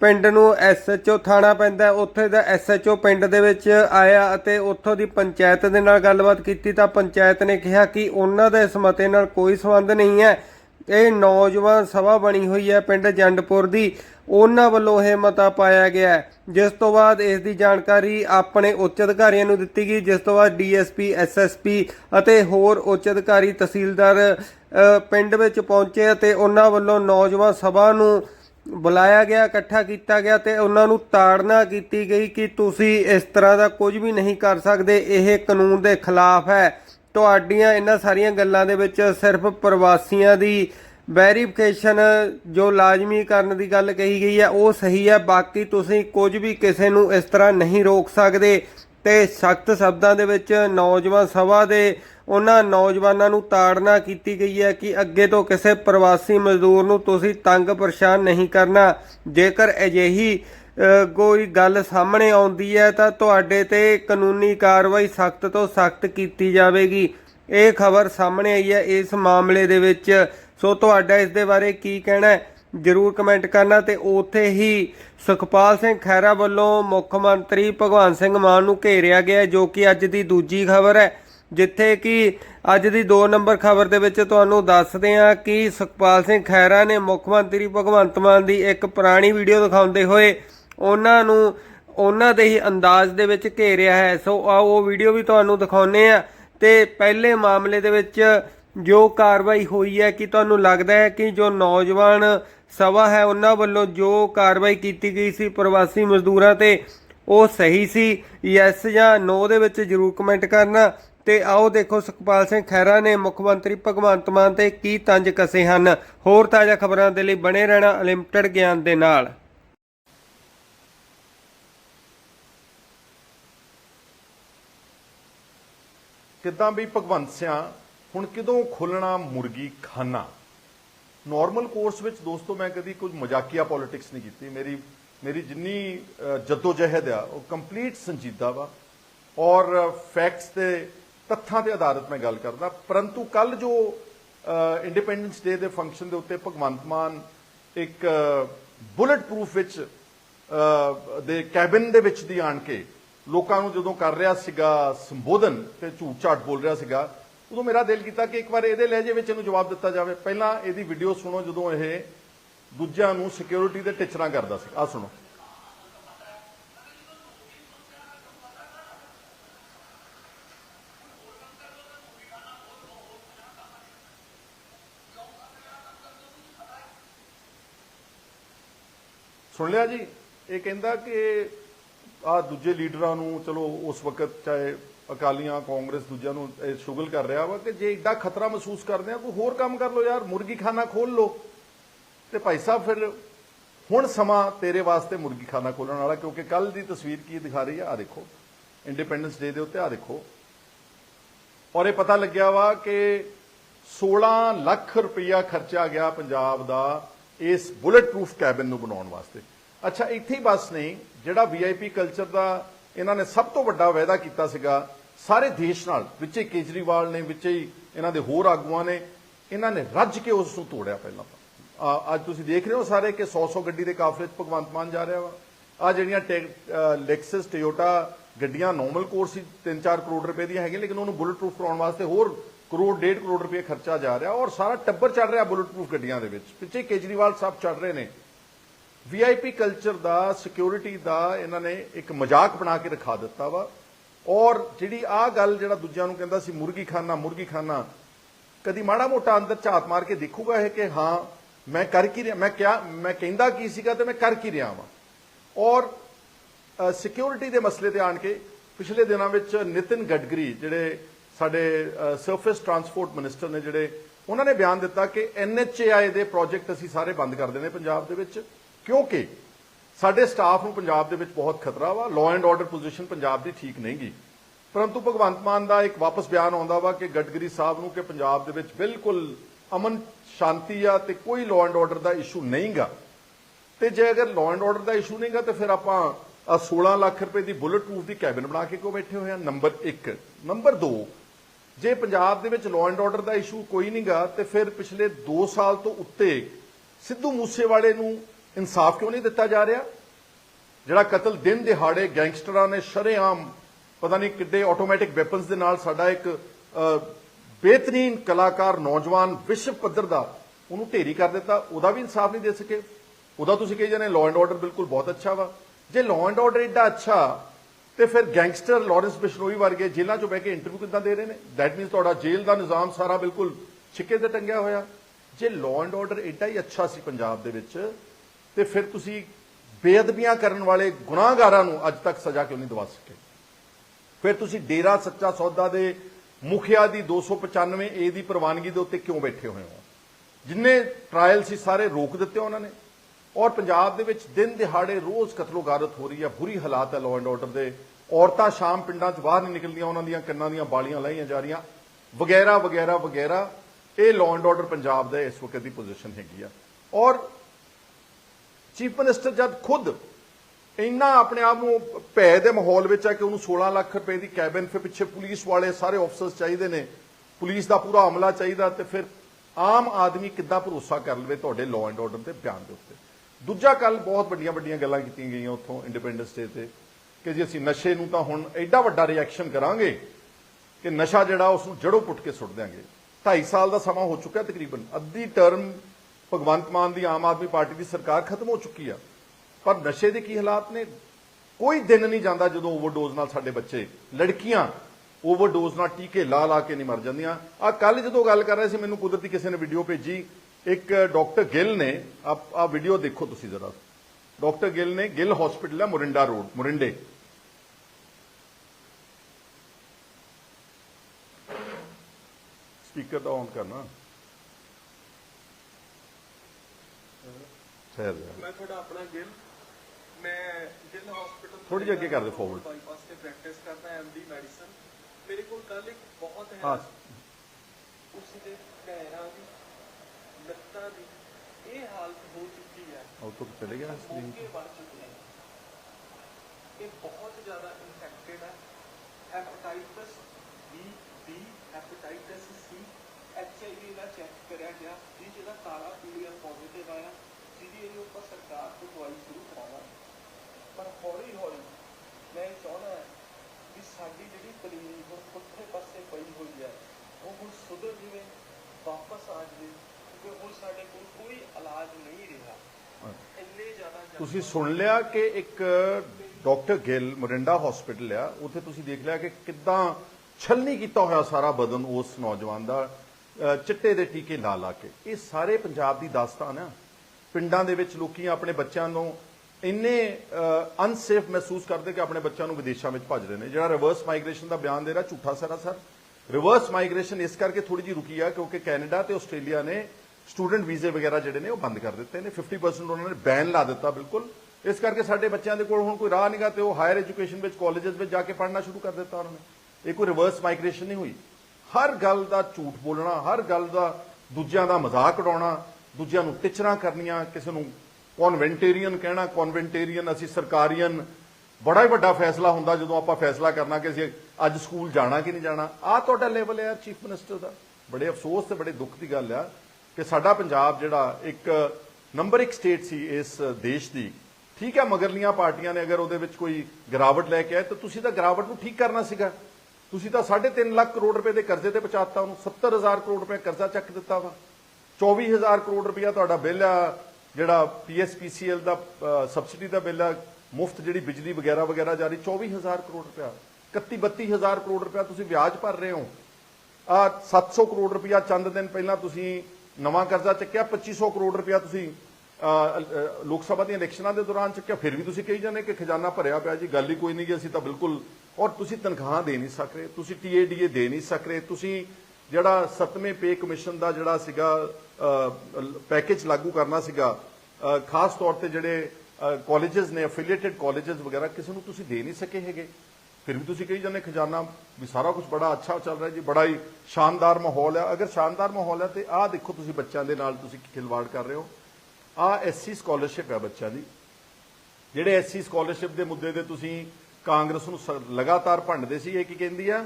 ਪਿੰਡ ਨੂੰ ਐਸਐਚਓ ਥਾਣਾ ਪੈਂਦਾ ਉੱਥੇ ਦਾ ਐਸਐਚਓ ਪਿੰਡ ਦੇ ਵਿੱਚ ਆਇਆ ਅਤੇ ਉੱਥੋਂ ਦੀ ਪੰਚਾਇਤ ਦੇ ਨਾਲ ਗੱਲਬਾਤ ਕੀਤੀ ਤਾਂ ਪੰਚਾਇਤ ਨੇ ਕਿਹਾ ਕਿ ਉਹਨਾਂ ਦਾ ਇਸ ਮਤੇ ਨਾਲ ਕੋਈ ਸੰਬੰਧ ਨਹੀਂ ਹੈ। ਇਹ ਨੌਜਵਾਨ ਸਭਾ ਬਣੀ ਹੋਈ ਹੈ ਪਿੰਡ ਜੰਡਪੁਰ ਦੀ। ਉਹਨਾਂ ਵੱਲੋਂ ਇਹ ਮਤਾ ਪਾਇਆ ਗਿਆ ਜਿਸ ਤੋਂ ਬਾਅਦ ਇਸ ਦੀ ਜਾਣਕਾਰੀ ਆਪਣੇ ਉੱਚ ਅਧਿਕਾਰੀਆਂ ਨੂੰ ਦਿੱਤੀ ਗਈ। ਜਿਸ ਤੋਂ ਬਾਅਦ ਡੀਐਸਪੀ, ਐਸਐਸਪੀ ਅਤੇ ਹੋਰ ਉੱਚ ਅਧਿਕਾਰੀ ਤਹਿਸੀਲਦਾਰ ਪਿੰਡ ਵਿੱਚ ਪਹੁੰਚੇ ਅਤੇ ਉਹਨਾਂ ਵੱਲੋਂ ਨੌਜਵਾਨ ਸਭਾ ਨੂੰ ਬੁਲਾਇਆ ਗਿਆ, ਇਕੱਠਾ ਕੀਤਾ ਗਿਆ ਤੇ ਉਹਨਾਂ ਨੂੰ ਤਾੜਨਾ ਕੀਤੀ ਗਈ ਕਿ ਤੁਸੀਂ ਇਸ ਤਰ੍ਹਾਂ ਦਾ ਕੁਝ ਵੀ ਨਹੀਂ ਕਰ ਸਕਦੇ। ਇਹ ਕਾਨੂੰਨ ਦੇ ਖਿਲਾਫ ਹੈ। ਤੁਹਾਡੀਆਂ ਇਹਨਾਂ ਸਾਰੀਆਂ ਗੱਲਾਂ ਦੇ ਵਿੱਚ ਸਿਰਫ ਪ੍ਰਵਾਸੀਆਂ ਦੀ ਵੈਰੀਫਿਕੇਸ਼ਨ ਜੋ ਲਾਜ਼ਮੀ ਕਰਨ ਦੀ ਗੱਲ ਕਹੀ ਗਈ ਹੈ, ਉਹ ਸਹੀ ਹੈ। ਬਾਕੀ ਤੁਸੀਂ ਕੁਝ ਵੀ ਕਿਸੇ ਨੂੰ ਇਸ ਤਰ੍ਹਾਂ ਨਹੀਂ ਰੋਕ ਸਕਦੇ ਤੇ ਸਖਤ ਸ਼ਬਦਾਂ ਦੇ ਵਿੱਚ ਨੌਜਵਾਨ ਸਭਾ ਦੇ ਉਹਨਾਂ ਨੌਜਵਾਨਾਂ ਨੂੰ ਤਾੜਨਾ ਕੀਤੀ ਗਈ ਹੈ ਕਿ ਅੱਗੇ ਤੋਂ ਕਿਸੇ ਪ੍ਰਵਾਸੀ ਮਜ਼ਦੂਰ ਨੂੰ ਤੁਸੀਂ ਤੰਗ ਪਰੇਸ਼ਾਨ ਨਹੀਂ ਕਰਨਾ। ਜੇਕਰ ਅਜਿਹੀ ਕੋਈ ਗੱਲ ਸਾਹਮਣੇ ਆਉਂਦੀ ਹੈ ਤਾਂ ਤੁਹਾਡੇ ਤੇ ਕਾਨੂੰਨੀ ਕਾਰਵਾਈ ਸਖਤ ਤੋਂ ਸਖਤ ਕੀਤੀ ਜਾਵੇਗੀ। ਇਹ ਖਬਰ ਸਾਹਮਣੇ ਆਈ ਹੈ ਇਸ ਮਾਮਲੇ ਦੇ ਵਿੱਚ। ਸੋ ਤੁਹਾਡਾ ਇਸ ਦੇ ਬਾਰੇ ਕੀ ਕਹਿਣਾ ਹੈ? ਜਰੂਰ ਕਮੈਂਟ ਕਰਨਾ ਤੇ ਉੱਥੇ ਹੀ ਸੁਖਪਾਲ ਸਿੰਘ ਖਹਿਰਾ ਵੱਲੋਂ ਮੁੱਖ ਮੰਤਰੀ ਭਗਵੰਤ ਸਿੰਘ ਮਾਨ ਨੂੰ ਘੇਰਿਆ ਗਿਆ ਜੋ ਕਿ ਅੱਜ ਦੀ ਦੂਜੀ ਖਬਰ ਹੈ, ਜਿੱਥੇ ਕਿ ਅੱਜ ਦੀ 2 ਨੰਬਰ ਖਬਰ ਦੇ ਵਿੱਚ ਤੁਹਾਨੂੰ ਦੱਸਦੇ ਹਾਂ ਕਿ ਸੁਖਪਾਲ ਸਿੰਘ ਖਹਿਰਾ ਨੇ ਮੁੱਖ ਮੰਤਰੀ ਭਗਵੰਤ ਮਾਨ ਦੀ ਇੱਕ ਪੁਰਾਣੀ ਵੀਡੀਓ ਦਿਖਾਉਂਦੇ ਹੋਏ ਉਹਨਾਂ ਨੂੰ, ਉਹਨਾਂ ਦੇ ਹੀ ਅੰਦਾਜ਼ ਦੇ ਵਿੱਚ ਘੇਰਿਆ ਹੈ। ਸੋ ਆਓ, ਉਹ ਵੀਡੀਓ ਵੀ ਤੁਹਾਨੂੰ ਦਿਖਾਉਨੇ ਆ ਤੇ ਪਹਿਲੇ ਮਾਮਲੇ ਦੇ ਵਿੱਚ ਜੋ ਕਾਰਵਾਈ ਹੋਈ ਹੈ, ਕਿ ਤੁਹਾਨੂੰ ਲੱਗਦਾ ਹੈ ਕਿ ਜੋ ਨੌਜਵਾਨ ਸਭਾ ਹੈ, ਉਹਨਾਂ ਵੱਲੋਂ ਜੋ ਕਾਰਵਾਈ ਕੀਤੀ ਗਈ ਸੀ ਪ੍ਰਵਾਸੀ ਮਜ਼ਦੂਰਾਂ ਤੇ, ਉਹ ਸਹੀ ਸੀ? ਯੈਸ ਜਾਂ ਨੋ ਦੇ ਵਿੱਚ ਜਰੂਰ ਕਮੈਂਟ ਕਰਨਾ। ਤੇ ਆਓ ਦੇਖੋ, ਸੁਖਪਾਲ ਸਿੰਘ ਖਹਿਰਾ ਨੇ ਮੁੱਖ ਮੰਤਰੀ ਭਗਵੰਤ ਮਾਨ ਤੇ ਕੀ ਤੰਜ ਕਸੇ ਹਨ। ਹੋਰ ਤਾਜ਼ਾ ਖਬਰਾਂ ਦੇ ਲਈ ਬਣੇ ਰਹਿਣਾ ਅਨਲਿਮਟਿਡ ਗਿਆਨ ਦੇ ਨਾਲ। ਕਿੱਦਾਂ ਵੀ ਭਗਵੰਤ ਸਿਆ ਹੁਣ ਕਿਦੋਂ ਖੁੱਲਣਾ ਮੁਰਗੀ ਖਾਨਾ? ਨਾਰਮਲ ਕੋਰਸ ਵਿੱਚ ਦੋਸਤੋ ਮੈਂ ਕਦੀ ਕੁਝ ਮਜ਼ਾਕੀਆ ਪੋਲਿਟਿਕਸ ਨਹੀਂ ਕੀਤੀ। ਮੇਰੀ ਮੇਰੀ ਜਿੰਨੀ ਅ, ਜੱਦੋ-ਜਹਿਦ ਆ ਉਹ ਕੰਪਲੀਟ ਸੰਜੀਦਾ ਵਾ। ਔਰ ਫੈਕਟਸ ਤੇ ਤੱਥਾਂ ਤੇ ਆਧਾਰਿਤ ਮੈਂ ਗੱਲ ਕਰਦਾ। ਪਰੰਤੂ ਕੱਲ ਜੋ ਇੰਡੀਪੈਂਡੈਂਸ ਡੇ ਦੇ ਫੰਕਸ਼ਨ ਦੇ ਉੱਤੇ ਭਗਵੰਤ ਮਾਨ ਇੱਕ ਬੁਲਟ ਪ੍ਰੂਫ ਵਿੱਚ ਦੇ ਕੈਬਿਨ ਦੇ ਵਿੱਚ ਦੀ ਆਣ ਕੇ ਲੋਕਾਂ ਨੂੰ ਜਦੋਂ ਕਰ ਰਿਹਾ ਸੀਗਾ ਸੰਬੋਧਨ ਤੇ ਝੂਠ ਝਾਟ ਬੋਲ ਰਿਹਾ ਸੀਗਾ, ਉਦੋਂ ਮੇਰਾ ਦਿਲ ਕੀਤਾ ਕਿ ਇੱਕ ਵਾਰ ਇਹਦੇ ਲਹਿਜੇ ਵਿੱਚ ਇਹਨੂੰ ਜਵਾਬ ਦਿੱਤਾ ਜਾਵੇ। ਪਹਿਲਾਂ ਇਹਦੀ ਵੀਡੀਓ ਸੁਣੋ ਜਦੋਂ ਇਹ ਦੂਜਿਆਂ ਨੂੰ ਸਿਕਿਉਰਿਟੀ ਦੇ ਟੀਚਰਾਂ ਕਰਦਾ ਸੀ। ਆ ਸੁਣੋ। ਸੁਣ ਲਿਆ ਜੀ, ਇਹ ਕਹਿੰਦਾ ਕਿ ਆ ਦੂਜੇ ਲੀਡਰਾਂ ਨੂੰ, ਚਲੋ, ਉਸ ਵਕਤ ਚਾਹੇ ਅਕਾਲੀਆਂ, ਕਾਂਗਰਸ ਦੂਜਿਆਂ ਨੂੰ ਇਹ ਸ਼ੁਗਲ ਕਰ ਰਿਹਾ ਵਾ ਕਿ ਜੇ ਏਡਾ ਖਤਰਾ ਮਹਿਸੂਸ ਕਰਦੇ ਆ, ਕੋਈ ਹੋਰ ਕੰਮ ਕਰ ਲਓ ਯਾਰ ਮੁਰਗੀ ਖਾਨਾ ਖੋਲ ਲਓ। ਤੇ ਭਾਈ ਸਾਹਿਬ, ਫਿਰ ਹੁਣ ਸਮਾਂ ਤੇਰੇ ਵਾਸਤੇ ਮੁਰਗੀ ਖਾਨਾ ਖੋਲਣ ਵਾਲਾ, ਕਿਉਂਕਿ ਕੱਲ ਦੀ ਤਸਵੀਰ ਕੀ ਦਿਖਾ ਰਹੀ ਆ? ਆ ਦੇਖੋ। ਇੰਡੀਪੈਂਡੈਂਸ ਡੇ ਦੇ ਉੱਤੇ ਆ ਦੇਖੋ। ਔਰ ਇਹ ਪਤਾ ਲੱਗਿਆ ਵਾ ਕਿ 16 ਲੱਖ ਰੁਪਇਆ ਖਰਚਿਆ ਗਿਆ ਪੰਜਾਬ ਦਾ ਇਸ ਬੁਲੇਟ ਪ੍ਰੂਫ ਕੈਬਨ ਨੂੰ ਬਣਾਉਣ ਵਾਸਤੇ। ਅੱਛਾ, ਇੱਥੇ ਹੀ ਬਸ ਨਹੀਂ, ਜਿਹੜਾ ਵੀਆਈਪੀ ਕਲਚਰ ਦਾ ਇਹਨਾਂ ਨੇ ਸਭ ਤੋਂ ਵੱਡਾ ਵਾਅਦਾ ਕੀਤਾ ਸੀਗਾ, ਸਾਰੇ ਦੇਸ਼ ਨਾਲ, ਵਿੱਚੇ ਕੇਜਰੀਵਾਲ ਨੇ, ਵਿੱਚੇ ਹੀ ਇਹਨਾਂ ਦੇ ਹੋਰ ਆਗੂਆਂ ਨੇ, ਇਹਨਾਂ ਨੇ ਰੱਜ ਕੇ ਉਸ ਨੂੰ ਤੋੜਿਆ ਪਹਿਲਾਂ ਤਾਂ। ਅੱਜ ਤੁਸੀਂ ਦੇਖ ਰਹੇ ਹੋ ਸਾਰੇ ਕਿ 100-100 ਗੱਡੀ ਦੇ ਕਾਫਲੇ 'ਚ ਭਗਵੰਤ ਮਾਨ ਜਾ ਰਿਹਾ ਵਾ। ਆ ਜਿਹੜੀਆਂ ਲੈਕਸਸ ਟੋਯੋਟਾ ਗੱਡੀਆਂ ਨਾਰਮਲ ਕੋਰਸ ਹੀ 3-4 ਕਰੋੜ ਰੁਪਏ ਦੀਆਂ ਹੈਗੀਆਂ, ਲੇਕਿਨ ਉਹਨੂੰ ਬੁਲਟ ਪ੍ਰੂਫ ਕਰਾਉਣ ਵਾਸਤੇ ਹੋਰ ਕਰੋੜ, ਡੇਢ ਕਰੋੜ ਰੁਪਏ ਖਰਚਾ ਜਾ ਰਿਹਾ ਔਰ ਸਾਰਾ ਟੱਬਰ ਚੜ ਰਿਹਾ ਬੁਲਟ ਪ੍ਰੂਫ ਗੱਡੀਆਂ ਦੇ ਵਿੱਚ। ਪਿੱਛੇ ਕੇਜਰੀਵਾਲ ਸਾਹਿਬ ਚੜ ਰਹੇ ਨੇ। ਵੀਆਈਪੀ ਕਲਚਰ ਦਾ ਸਿਕਿਉਰਿਟੀ ਦਾ ਇਹਨਾਂ ਨੇ ਇੱਕ ਮਜ਼ਾਕ ਬਣਾ ਕੇ ਰਖਾ ਦਿੱਤਾ ਵਾ। ਔਰ ਜਿਹੜੀ ਆ ਗੱਲ ਜਿਹੜਾ ਦੂਜਿਆਂ ਨੂੰ ਕਹਿੰਦਾ ਸੀ, ਮੁਰਗੀ ਖਾਨਾ ਮੁਰਗੀ ਖਾਨਾ, ਕਦੀ ਮਾੜਾ ਮੋਟਾ ਅੰਦਰ ਝਾਤ ਮਾਰ ਕੇ ਦੇਖੂਗਾ ਇਹ ਕਿ ਹਾਂ, ਮੈਂ ਕਰ ਕੀ ਰਿਹਾ, ਮੈਂ ਕਿਹਾ, ਮੈਂ ਕਹਿੰਦਾ ਕੀ ਸੀਗਾ ਤੇ ਮੈਂ ਕਰ ਕੀ ਰਿਹਾ ਵਾਂ। ਔਰ ਸਿਕਿਉਰਿਟੀ ਦੇ ਮਸਲੇ ਤੇ ਆਣ ਕੇ ਪਿਛਲੇ ਦਿਨਾਂ ਵਿੱਚ ਨਿਤਿਨ ਗਡਕਰੀ ਜਿਹੜੇ ਸਾਡੇ ਸਰਫੇਸ ਟਰਾਂਸਪੋਰਟ ਮਿਨਿਸਟਰ ਨੇ ਜਿਹੜੇ, ਉਹਨਾਂ ਨੇ ਬਿਆਨ ਦਿੱਤਾ ਕਿ ਐਨਐਚਏਆਈ ਦੇ ਪ੍ਰੋਜੈਕਟ ਅਸੀਂ ਸਾਰੇ ਬੰਦ ਕਰ ਦੇਣੇ ਪੰਜਾਬ ਦੇ ਵਿੱਚ। ਕਿਉਂਕਿ ਸਾਡੇ ਸਟਾਫ ਨੂੰ ਪੰਜਾਬ ਦੇ ਵਿੱਚ ਬਹੁਤ ਖਤਰਾ ਵਾ law and order position Punjab ਦੀ ਠੀਕ ਨਹੀਂ ਗੀ ਪਰੰਤੂ ਭਗਵੰਤ ਮਾਨ ਦਾ ਇੱਕ ਵਾਪਸ ਬਿਆਨ ਆਉਂਦਾ ਵਾ ਕਿ ਗਡਕਰੀ ਸਾਹਿਬ ਨੂੰ ਕਿ ਪੰਜਾਬ ਦੇ ਵਿੱਚ ਬਿਲਕੁਲ ਅਮਨ ਸ਼ਾਂਤੀ ਆ ਤੇ ਕੋਈ ਲਾਅ ਐਂਡ ਆਰਡਰ ਦਾ ਇਸ਼ੂ ਨਹੀਂਗਾ। ਤੇ ਜੇ ਅਗਰ ਲਾਅ ਐਂਡ ਆਰਡਰ ਦਾ ਇਸ਼ੂ ਨਹੀਂਗਾ ਤੇ ਫਿਰ ਆਪਾਂ ਆਹ 16 ਲੱਖ ਰੁਪਏ ਦੀ ਬੁਲਟ ਪ੍ਰੂਫ ਦੀ ਕੈਬਨ ਬਣਾ ਕੇ ਕਿਉਂ ਬੈਠੇ ਹੋਏ ਆ? ਨੰਬਰ 1 ਨੰਬਰ 2 ਜੇ ਪੰਜਾਬ ਦੇ ਵਿੱਚ ਲਾਅ ਐਂਡ ਆਰਡਰ ਦਾ ਇਸ਼ੂ ਕੋਈ ਨਹੀਂਗਾ ਤੇ ਫਿਰ ਪਿਛਲੇ 2 ਸਾਲ ਤੋਂ ਉੱਤੇ ਸਿੱਧੂ ਮੂਸੇਵਾਲੇ ਨੂੰ ਇਨਸਾਫ ਕਿਉਂ ਨਹੀਂ ਦਿੱਤਾ ਜਾ ਰਿਹਾ? ਜਿਹੜਾ ਕਤਲ ਦਿਨ ਦਿਹਾੜੇ ਗੈਂਗਸਟਰਾਂ ਨੇ ਸ਼ਰੇਆਮ ਪਤਾ ਨਹੀਂ ਕਿੱਡੇ ਆਟੋਮੈਟਿਕ ਵੈਪਨਸ ਦੇ ਨਾਲ ਸਾਡਾ ਇੱਕ ਅਹ, ਬਿਹਤਰੀਨ ਕਲਾਕਾਰ ਨੌਜਵਾਨ ਵਿਸ਼ਵ ਪੱਧਰ ਦਾ ਉਹਨੂੰ ਢੇਰੀ ਕਰ ਦਿੱਤਾ ਉਹਦਾ ਵੀ ਇਨਸਾਫ ਨਹੀਂ ਦੇ ਸਕੇ। ਉਹਦਾ ਤੁਸੀਂ ਕਹੀ ਜਾਂਦੇ ਲਾਅ ਐਂਡ ਆਰਡਰ ਬਿਲਕੁਲ ਬਹੁਤ ਅੱਛਾ ਵਾ। ਜੇ ਲਾਅ ਐਂਡ ਆਰਡਰ ਏਡਾ ਅੱਛਾ ਤੇ ਫਿਰ ਗੈਂਗਸਟਰ ਲਾਰੈਂਸ ਬਿਸ਼ਨੋਈ ਵਰਗੇ ਜੇਲ੍ਹਾਂ 'ਚੋਂ ਬਹਿ ਕੇ ਇੰਟਰਵਿਊ ਕਿੱਦਾਂ ਦੇ ਰਹੇ ਨੇ? ਦੈਟ ਮੀਨਸ ਤੁਹਾਡਾ ਜੇਲ੍ਹ ਦਾ ਨਿਜ਼ਾਮ ਸਾਰਾ ਬਿਲਕੁਲ ਛਿੱਕੇ ਤੇ ਟੰਗਿਆ ਹੋਇਆ। ਜੇ ਲਾਅ ਐਂਡ ਆਰਡਰ ਇੱਡਾ ਹੀ ਅੱਛਾ ਸੀ ਪੰਜਾਬ ਦੇ ਵਿੱਚ ਤੇ ਫਿਰ ਤੁਸੀਂ ਬੇਅਦਬੀਆਂ ਕਰਨ ਵਾਲੇ ਗੁਨਾਹਗਾਰਾਂ ਨੂੰ ਅੱਜ ਤੱਕ ਸਜ਼ਾ ਕਿਉਂ ਨਹੀਂ ਦਿਵਾ ਸਕੇ? ਫਿਰ ਤੁਸੀਂ ਡੇਰਾ ਸੱਚਾ ਸੌਦਾ ਦੇ ਮੁਖੀਆ ਦੀ 295 ਏ ਦੀ ਪ੍ਰਵਾਨਗੀ ਦੇ ਉੱਤੇ ਕਿਉਂ ਬੈਠੇ ਹੋਏ ਹੋ? ਜਿੰਨੇ ਟ੍ਰਾਇਲ ਸੀ ਸਾਰੇ ਰੋਕ ਦਿੱਤੇ ਉਹਨਾਂ ਨੇ। ਔਰ ਪੰਜਾਬ ਦੇ ਵਿੱਚ ਦਿਨ ਦਿਹਾੜੇ ਰੋਜ਼ ਕਤਲੋਗਾਰਤ ਹੋ ਰਹੀ ਹੈ ਬੁਰੀ ਹਾਲਾਤ ਹੈ ਲਾਅ ਐਂਡ ਆਰਡਰ ਦੇ। ਔਰਤਾਂ ਸ਼ਾਮ ਪਿੰਡਾਂ 'ਚ ਬਾਹਰ ਨਹੀਂ ਨਿਕਲਦੀਆਂ, ਉਹਨਾਂ ਦੀਆਂ ਕੰਨਾਂ ਦੀਆਂ ਬਾਲੀਆਂ ਲਾਈਆਂ ਜਾ ਰਹੀਆਂ। ਵਗੈਰਾ ਵਗੈਰਾ ਵਗੈਰਾ। ਇਹ ਲਾਅ ਐਂਡ ਆਰਡਰ ਪੰਜਾਬ ਦਾ ਇਸ ਵਕਤ ਦੀ ਪੋਜੀਸ਼ਨ ਹੈਗੀ ਆ। ਔਰ ਚੀਫ ਮਿਨਿਸਟਰ ਜਦ ਖੁਦ ਇੰਨਾ ਆਪਣੇ ਆਪ ਨੂੰ ਭੈ ਦੇ ਮਾਹੌਲ ਵਿੱਚ ਆ ਕਿ ਉਹਨੂੰ 16 ਲੱਖ ਰੁਪਏ ਦੀ ਕੈਬਨ ਫਿਰ ਪਿੱਛੇ ਪੁਲਿਸ ਵਾਲੇ ਸਾਰੇ ਆਫਸਰਸ ਚਾਹੀਦੇ ਨੇ, ਪੁਲਿਸ ਦਾ ਪੂਰਾ ਅਮਲਾ ਚਾਹੀਦਾ ਤੇ ਫਿਰ ਆਮ ਆਦਮੀ ਕਿੱਦਾਂ ਭਰੋਸਾ ਕਰ ਲਵੇ ਤੁਹਾਡੇ ਲਾਅ ਐਂਡ ਆਰਡਰ ਦੇ ਬਿਆਨ ਦੇ ਉੱਤੇ। ਦੂਜਾ ਕੱਲ ਬਹੁਤ ਵੱਡੀਆਂ ਵੱਡੀਆਂ ਗੱਲਾਂ ਕੀਤੀਆਂ ਗਈਆਂ ਉੱਥੋਂ ਇੰਡੀਪੈਂਡੈਂਸ ਡੇ ਤੇ ਕਿ ਜੀ ਅਸੀਂ ਨਸ਼ੇ ਨੂੰ ਤਾਂ ਹੁਣ ਐਡਾ ਵੱਡਾ ਰਿਐਕਸ਼ਨ ਕਰਾਂਗੇ ਕਿ ਨਸ਼ਾ ਜਿਹੜਾ ਉਸ ਨੂੰ ਜੜੋਂ ਪੁੱਟ ਕੇ ਸੁੱਟ ਦਿਆਂਗੇ। 2.5 ਸਾਲ ਦਾ ਸਮਾਂ ਹੋ ਚੁੱਕਾ ਤਕਰੀਬਨ, ਅੱਧੀ ਟਰਮ ਭਗਵੰਤ ਮਾਨ ਦੀ ਆਮ ਆਦਮੀ ਪਾਰਟੀ ਦੀ ਸਰਕਾਰ ਖਤਮ ਹੋ ਚੁੱਕੀ ਆ। ਪਰ ਨਸ਼ੇ ਦੇ ਕੀ ਹਾਲਾਤ ਨੇ? ਕੋਈ ਦਿਨ ਨਹੀਂ ਜਾਂਦਾ ਜਦੋਂ ਓਵਰਡੋਜ਼ ਨਾਲ ਸਾਡੇ ਬੱਚੇ, ਲੜਕੀਆਂ ਓਵਰਡੋਜ਼ ਨਾਲ ਟੀਕੇ ਲਾ ਲਾ ਕੇ ਨਹੀਂ ਮਰ ਜਾਂਦੀਆਂ। ਆ ਕੱਲ ਜਦੋਂ ਗੱਲ ਕਰ ਰਹੇ ਸੀ, ਮੈਨੂੰ ਕੁਦਰਤੀ ਕਿਸੇ ਨੇ ਵੀਡੀਓ ਭੇਜੀ। ਇੱਕ ਡਾਕਟਰ ਗਿੱਲ ਨੇ ਆ ਆ ਵੀਡੀਓ ਦੇਖੋ ਤੁਸੀਂ ਜ਼ਰਾ। ਡਾਕਟਰ ਗਿੱਲ ਨੇ ਗਿੱਲ ਹਸਪੀਟਲ ਹੈ ਮੁਰਿੰਡਾ ਰੋਡ, ਮੁਰਿੰਡੇ। ਸਪੀਕਰ ਦਾ ਔਨ ਕਰਨਾ। ਜਾ ਮੈਂ ਤੁਹਾਡਾ ਆਪਣਾ ਗਿੱਲ ਮੈਂ ਗਿੱਲ ਹਸਪੀਟਲ ਥੋੜ੍ਹੀ ਜਿਹੀ ਅੱਗੇ ਕਰ ਦਿਓ forward। ਬਾਈਪਾਸ ਤੇ ਪ੍ਰੈਕਟਿਸ ਕਰਦਾ ਐਮਡੀ ਮੈਡੀਸਨ ਮੇਰੇ ਕੋਲ ਕੱਲ ਇੱਕ ਬਹੁਤ ਹਾਂ। ਹੈ। ਉਸ ਦੇ ਪੈਰਾਂ ਦੀ ਲੱਤਾਂ ਦੀ ਇਹ ਹਾਲਤ ਹੋ ਚੁੱਕੀ ਹੈ। ਉਹ ਤੋਂ ਚਲੇ ਗਿਆ ਸਕਰੀਨ ਮੌਕੇ ਵੱਧ ਚੁੱਕੇ ਹੈ ਇਹ ਬਹੁਤ ਜ਼ਿਆਦਾ ਇਨਫੈਕਟਡ ਹੈ। Hepatitis B B hepatitis C HIV ਦਾ ਚੈੱਕ ਕਰਿਆ ਗਿਆ ਜੀ ਜਿਹਦਾ ਕਾਲਾ ਪੀਲੀਆ ਪੋਜ਼ਿਟਿਵ ਆਇਆ ਜਿਹਦੀ ਇਹਦੇ ਉੱਪਰ ਸਰਕਾਰ ਤੋਂ ਦਵਾਈ ਸ਼ੁਰੂ ਕਰਾਉਣਾ ਪਰ ਹੌਲੀ ਹੌਲੀ ਮੈਂ ਇਹ ਚਾਹੁੰਦਾ ਹਾਂ ਵੀ ਸਾਡੀ ਜਿਹੜੀ ਕਲੀਨਿਕ ਹੁਣ ਪੁੱਠੇ ਪਾਸੇ ਪਈ ਹੋਈ ਹੈ ਉਹ ਹੁਣ ਸੁਧਰ ਜਿਵੇਂ ਵਾਪਸ ਆ ਜਾਵੇ ਕਿਉਂਕਿ ਹੁਣ ਸਾਡੇ ਕੋਲ ਕੋਈ ਇਲਾਜ ਨਹੀਂ ਰਿਹਾ। ਇੰਨੇ ਜ਼ਿਆਦਾ ਤੁਸੀਂ ਸੁਣ ਲਿਆ ਕਿ ਇੱਕ ਡਾਕਟਰ ਗਿੱਲ ਮੋਰਿੰਡਾ ਹਸਪੀਟਲ ਆ ਉੱਥੇ ਤੁਸੀਂ ਦੇਖ ਲਿਆ ਕਿ ਕਿੱਦਾਂ ਛਲਨੀ ਕੀਤਾ ਹੋਇਆ ਸਾਰਾ ਬਦਨ ਉਸ ਨੌਜਵਾਨ ਦਾ। ਚਿੱਟੇ ਦੇ ਟੀਕੇ ਲਾ ਲਾ ਕੇ। ਇਹ ਸਾਰੇ ਪੰਜਾਬ ਦੀ ਦਾਸਤਾਨ ਆ। ਪਿੰਡਾਂ ਦੇ ਵਿੱਚ ਲੋਕੀ ਆਪਣੇ ਬੱਚਿਆਂ ਨੂੰ ਇੰਨੇ ਅਨਸੇਫ ਮਹਿਸੂਸ ਕਰਦੇ ਕਿ ਆਪਣੇ ਬੱਚਿਆਂ ਨੂੰ ਵਿਦੇਸ਼ਾਂ ਵਿੱਚ ਭੱਜ ਰਹੇ ਨੇ। ਜਿਹੜਾ ਰਿਵਰਸ ਮਾਈਗ੍ਰੇਸ਼ਨ ਦਾ ਬਿਆਨ ਦੇ ਰਿਹਾ, ਝੂਠਾ ਸਾਰਾ ਸਰ। ਰਿਵਰਸ ਮਾਈਗ੍ਰੇਸ਼ਨ ਇਸ ਕਰਕੇ ਥੋੜੀ ਜਿਹੀ ਰੁਕੀ ਆ ਕਿਉਂਕਿ ਕੈਨੇਡਾ ਤੇ ਆਸਟ੍ਰੇਲੀਆ ਨੇ ਸਟੂਡੈਂਟ ਵੀਜ਼ੇ ਵਗੈਰਾ ਜਿਹੜੇ ਨੇ ਉਹ ਬੰਦ ਕਰ ਦਿੱਤੇ ਨੇ। 50% ਉਹਨਾਂ ਨੇ ਬੈਨ ਲਾ ਦਿੱਤਾ ਬਿਲਕੁਲ। ਇਸ ਕਰਕੇ ਸਾਡੇ ਬੱਚਿਆਂ ਦੇ ਕੋਲ ਹੁਣ ਕੋਈ ਰਾਹ ਨਹੀਂਗਾ ਤੇ ਉਹ ਹਾਇਰ ਐਜੂਕੇਸ਼ਨ ਵਿੱਚ ਕਾਲਜਸ ਵਿੱਚ ਜਾ ਕੇ ਪੜ੍ਹਨਾ ਸ਼ੁਰੂ ਕਰ ਦਿੱਤਾ ਉਹਨਾਂ ਨੇ। ਇਹ ਕੋਈ ਰਿਵਰਸ ਮਾਈਗ੍ਰੇਸ਼ਨ ਨਹੀਂ ਹੋਈ। ਹਰ ਗੱਲ ਦਾ ਝੂਠ ਬੋਲਣਾ, ਹਰ ਗੱਲ ਦਾ ਦੂਜਿਆਂ ਦਾ ਮਜ਼ਾਕ ਉਡਾਉਣਾ, ਦੂਜਿਆਂ ਨੂੰ ਟਿਚਰਾਂ ਕਰਨੀਆਂ, ਕਿਸੇ ਨੂੰ ਕਨਵੈਂਟੇਰੀਅਨ ਕਹਿਣਾ ਕਨਵੈਂਟੇਰੀਅਨ ਅਸੀਂ ਸਰਕਾਰੀਅਨ। ਬੜਾ ਹੀ ਵੱਡਾ ਫੈਸਲਾ ਹੁੰਦਾ ਜਦੋਂ ਆਪਾਂ ਫੈਸਲਾ ਕਰਨਾ ਕਿ ਅਸੀਂ ਅੱਜ ਸਕੂਲ ਜਾਣਾ ਕਿ ਨਹੀਂ ਜਾਣਾ। ਆਹ ਤੁਹਾਡਾ ਲੈਵਲ ਹੈ ਚੀਫ ਮਿਨਿਸਟਰ ਦਾ। ਬੜੇ ਅਫਸੋਸ ਤੇ ਬੜੇ ਦੁੱਖ ਦੀ ਗੱਲ ਆ ਕਿ ਸਾਡਾ ਪੰਜਾਬ ਜਿਹੜਾ ਇੱਕ ਨੰਬਰ 1 ਸਟੇਟ ਸੀ ਇਸ ਦੇਸ਼ ਦੀ। ਠੀਕ ਹੈ ਮਗਰਲੀਆਂ ਪਾਰਟੀਆਂ ਨੇ ਅਗਰ ਉਹਦੇ ਵਿੱਚ ਕੋਈ ਗਿਰਾਵਟ ਲੈ ਕੇ ਆਏ ਤਾਂ ਤੁਸੀਂ ਤਾਂ ਗਿਰਾਵਟ ਨੂੰ ਠੀਕ ਕਰਨਾ ਸੀਗਾ। ਤੁਸੀਂ ਤਾਂ 3.5 ਲੱਖ ਕਰੋੜ ਰੁਪਏ ਦੇ ਕਰਜ਼ੇ ਤੇ ਪਹੁੰਚਾਤਾ ਉਹਨੂੰ 70000 ਕਰੋੜ ਰੁਪਏ ਕਰਜ਼ਾ ਚੱਕ ਦਿੱਤਾ ਵਾ। 24000 ਕਰੋੜ ਰੁਪਇਆ ਤੁਹਾਡਾ ਬਿੱਲ ਆ, ਜਿਹੜਾ ਪੀਐਸਪੀਸੀਐਲ ਦਾ ਸਬਸਿਡੀ ਦਾ ਬਿੱਲ ਆ, ਮੁਫਤ ਜਿਹੜੀ ਬਿਜਲੀ ਵਗੈਰਾ ਵਗੈਰਾ ਜਾਰੀ 24000 ਕਰੋੜ ਰੁਪਇਆ। 31 32000 ਕਰੋੜ ਰੁਪਇਆ ਤੁਸੀਂ ਵਿਆਜ ਭਰ ਰਹੇ ਹੋ। ਆ 700 ਕਰੋੜ ਰੁਪਇਆ ਚੰਦ ਦਿਨ ਪਹਿਲਾਂ ਤੁਸੀਂ ਨਵਾਂ ਕਰਜ਼ਾ ਚੱਕਿਆ 2500 ਕਰੋੜ ਰੁਪਇਆ ਤੁਸੀਂ ਲੋਕ ਸਭਾ ਦੀਆਂ ਇਲੈਕਸ਼ਨਾਂ ਦੇ ਦੌਰਾਨ ਚੱਕਿਆ, ਫਿਰ ਵੀ ਤੁਸੀਂ ਕਹੀ ਜਾਂਦੇ ਕਿ ਖਜ਼ਾਨਾ ਭਰਿਆ ਪਿਆ ਜੀ, ਗੱਲ ਹੀ ਕੋਈ ਨਹੀਂ ਕਿ ਅਸੀਂ ਤਾਂ ਬਿਲਕੁਲ ਔਰ ਤੁਸੀਂ ਤਨਖਾਹ ਦੇ ਨਹੀਂ ਸਕ ਰਹੇ, ਤੁਸੀਂ ਟੀਏਡੀਏ ਦੇ ਨਹੀਂ ਸਕ ਰਹੇ, ਤੁਸੀਂ ਜਿਹੜਾ ਸੱਤਵੇਂ ਪੇ ਕਮਿਸ਼ਨ ਦਾ ਜਿਹੜਾ ਸੀਗਾ ਪੈਕੇਜ ਲਾਗੂ ਕਰਨਾ ਸੀਗਾ ਖਾਸ ਤੌਰ ਤੇ ਜਿਹੜੇ ਕਾਲਜਸ ਨੇ ਅਫੀਲੀਏਟਡ ਕਾਲਜਸ ਵਗੈਰਾ, ਕਿਸੇ ਨੂੰ ਤੁਸੀਂ ਦੇ ਨਹੀਂ ਸਕੇ ਹੈਗੇ। ਫਿਰ ਵੀ ਤੁਸੀਂ ਕਹੀ ਜਾਂਦੇ ਖਜ਼ਾਨਾ ਵੀ ਸਾਰਾ ਕੁਝ ਬੜਾ ਅੱਛਾ ਚੱਲ ਰਿਹਾ ਜੀ, ਬੜਾ ਹੀ ਸ਼ਾਨਦਾਰ ਮਾਹੌਲ ਹੈ ਅਗਰ ਸ਼ਾਨਦਾਰ ਮਾਹੌਲ ਹੈ ਤੇ ਆਹ ਦੇਖੋ ਤੁਸੀਂ ਬੱਚਿਆਂ ਦੇ ਨਾਲ ਤੁਸੀਂ ਖਿਲਵਾੜ ਕਰ ਰਹੇ ਹੋ। ਆਹ ਐਸਸੀ ਸਕਾਲਰਸ਼ਿਪ ਹੈ ਬੱਚਿਆਂ ਦੀ। ਜਿਹੜੇ ਐਸਸੀ ਸਕਾਲਰਸ਼ਿਪ ਦੇ ਮੁੱਦੇ ਤੇ ਤੁਸੀਂ ਕਾਂਗਰਸ ਨੂੰ ਲਗਾਤਾਰ ਭੰਡਦੇ ਸੀ, ਇਹ ਕੀ ਕਹਿੰਦੀ ਆ?